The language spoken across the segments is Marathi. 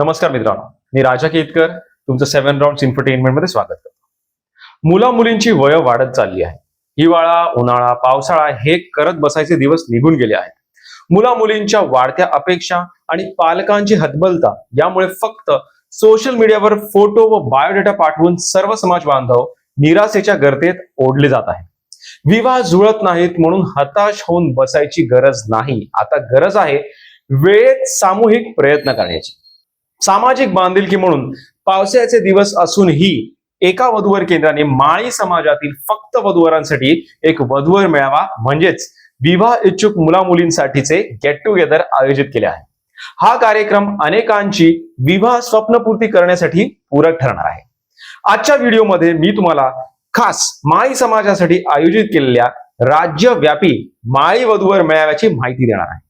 नमस्कार मित्रांनो मी राजा केतकर तुमचं सेव्हन राऊंड इन्फरटेनमेंटमध्ये स्वागत करतो. मुला मुलींची वय वाढत चालली आहे. हिवाळा उन्हाळा पावसाळा हे करत बसायचे दिवस निघून गेले आहेत. मुला मुलींच्या वाढत्या अपेक्षा आणि पालकांची हतबलता यामुळे फक्त सोशल मीडियावर फोटो व बायोडेटा पाठवून सर्व समाज बांधव निराशेच्या गर्तेत ओढले जात आहे विवाह जुळत नाहीत म्हणून हताश होऊन बसायची गरज नाही. आता गरज आहे वेळेत सामूहिक प्रयत्न करण्याची. सामाजिक बांधिलकी म्हणून पावसाळ्याचे दिवस असूनही एका वधूवर केंद्राने माळी समाजातील फक्त वधूवरांसाठी एक वधूवर मेळावा म्हणजेच विवाह इच्छुक मुला मुलींसाठीचे गेट टुगेदर आयोजित केले आहे. हा कार्यक्रम अनेकांची विवाह स्वप्नपूर्ती करण्यासाठी पूरक ठरणार आहे. आजच्या व्हिडिओमध्ये मी तुम्हाला खास माळी समाजासाठी आयोजित केलेल्या राज्यव्यापी माळी वधूवर मेळाव्याची माहिती देणार आहे.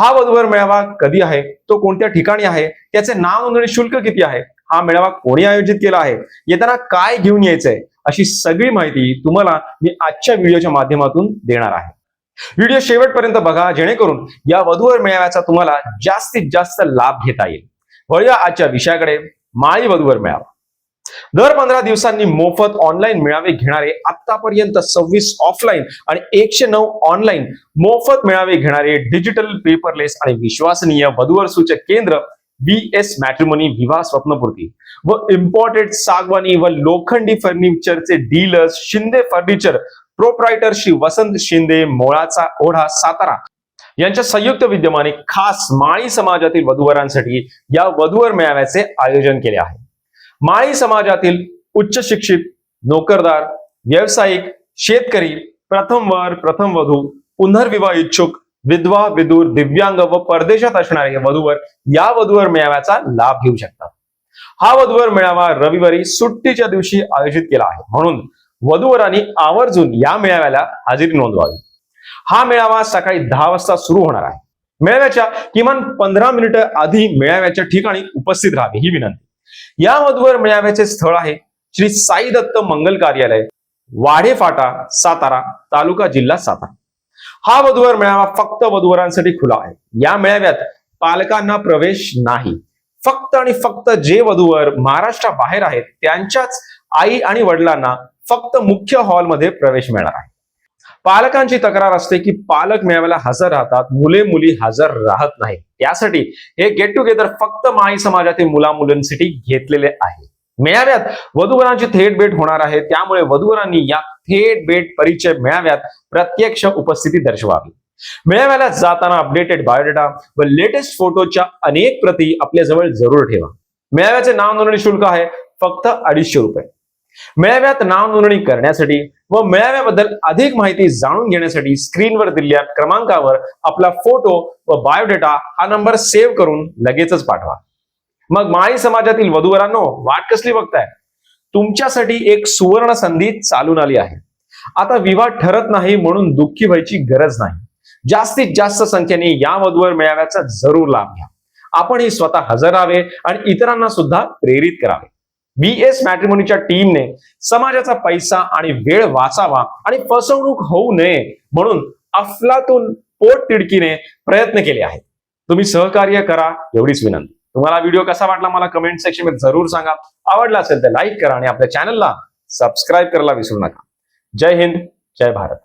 हा वधूवर मेळावा कधी आहे? तो कोणत्या ठिकाणी आहे? त्याचे नाव नोंदणी शुल्क किती आहे? हा मेळावा कोणी आयोजित केला आहे? येताना काय घेऊन यायचंय? अशी सगळी माहिती तुम्हाला मी आजच्या व्हिडिओच्या माध्यमातून देणार आहे. व्हिडिओ शेवटपर्यंत बघा जेणेकरून या वधूवर मेळाव्याचा तुम्हाला जास्तीत जास्त लाभ घेता येईल. वळूया आजच्या विषयाकडे माळी वधूवर मेळावा. दर पंधरा दिवसांनी मोफत ऑनलाईन मेळावे घेणारे आतापर्यंत सव्वीस ऑफलाईन आणि एकशे नऊ ऑनलाईन मोफत मेळावे घेणारे डिजिटल पेपरलेस आणि विश्वसनीय वधूवर सूचक केंद्र बी एस मॅट्रिमोनी विवाह स्वप्नपूर्ती व इम्पॉर्टेड सागवानी व लोखंडी फर्निचरचे dealers Shinde furniture proprietor Shri Vasant Shinde Molacha Odha Satara यांच्या संयुक्त विद्यमाने खास माळी समाजातील वधूवरांसाठी या वधूवर मेळाव्याचे आयोजन केले आहे. माळी समाजातील उच्च शिक्षित नोकरदार व्यावसायिक शेतकरी प्रथम वर प्रथम वधू पुनर्विवाह इच्छुक विधवा विदूर दिव्यांग व परदेशात असणारे वधूवर या वधूवर मेळाव्याचा लाभ घेऊ शकतात. हा वधूवर मेळावा रविवारी सुट्टीच्या दिवशी आयोजित केला आहे. म्हणून वधूवरांनी आवर्जून या मेळाव्याला हजेरी नोंदवावी. हा मेळावा सकाळी दहा वाजता सुरू होणार आहे. मेळाव्याच्या किमान पंधरा मिनिटं आधी मेळाव्याच्या ठिकाणी उपस्थित राहावी ही विनंती. या मधुवर मेळाव्याचे स्थळ आहे श्री साई दत्त मंगल कार्यालय वाढे फाटा सातारा तालुका जिल्हा सातारा. हा वधूवर मेळावा फक्त वधूवरांसाठी खुला आहे. या मेळाव्यात पालकांना प्रवेश नाही. फक्त आणि फक्त जे वधूवर महाराष्ट्राबाहेर आहेत त्यांच्याच आई आणि वडिलांना फक्त मुख्य हॉलमध्ये प्रवेश मिळणार आहे. पालकांची तक्रार असते की पालक मेळाव्याला हजर राहतात मुले मुली हजर राहत नाही त्यासाठी हे गेट टुगेदर फक्त माई समाजातील मुला मुलींसाठी घेतलेले आहे. मेळाव्यात वधूवरांची थेट भेट होणार आहे त्यामुळे वधूवरांनी या थेट भेट परिचय मेळाव्यात प्रत्यक्ष उपस्थिती दर्शवावी. मेळाव्याला जाताना अपडेटेड बायोडेटा व लेटेस्ट फोटोच्या अनेक प्रती आपल्याजवळ जरूर ठेवा. मेळाव्याचे नाव नोंदणी शुल्क आहे फक्त अडीचशे रुपये. मेळाव्यात नाव नोंदणी करण्यासाठी व मेळाव्याबद्दल अधिक माहिती जाणून घेण्यासाठी स्क्रीनवर दिलेल्या क्रमांकावर आपला फोटो व बायोडेटा हा नंबर सेव्ह करून लगेचच पाठवा. मग माळी समाजातील वधूवरांनो वाट कसली बघताय? तुमच्यासाठी एक सुवर्ण संधी चालून आली आहे. आता विवाह ठरत नाही म्हणून दुःखी व्हायची गरज नाही. जास्तीत जास्त संख्येने या वधूवर मेळाव्याचा जरूर लाभ घ्या. आपण ही स्वतः हजर राहावे आणि इतरांना सुद्धा प्रेरित करावे. बी एस मॅट्रिमोनीच्या टीमने समाजाचा पैसा आणि वेळ वाचावा आणि फसवणूक होऊ नये म्हणून अफलातून पोट तिडकीने प्रयत्न केले आहेत. तुम्ही सहकार्य करा एवढीच विनंती. तुम्हाला व्हिडिओ कसा वाटला मला कमेंट सेक्शनमध्ये जरूर सांगा. आवडला असेल तर लाईक करा आणि आपल्या चॅनलला सबस्क्राईब करायला विसरू नका. जय हिंद जय भारत.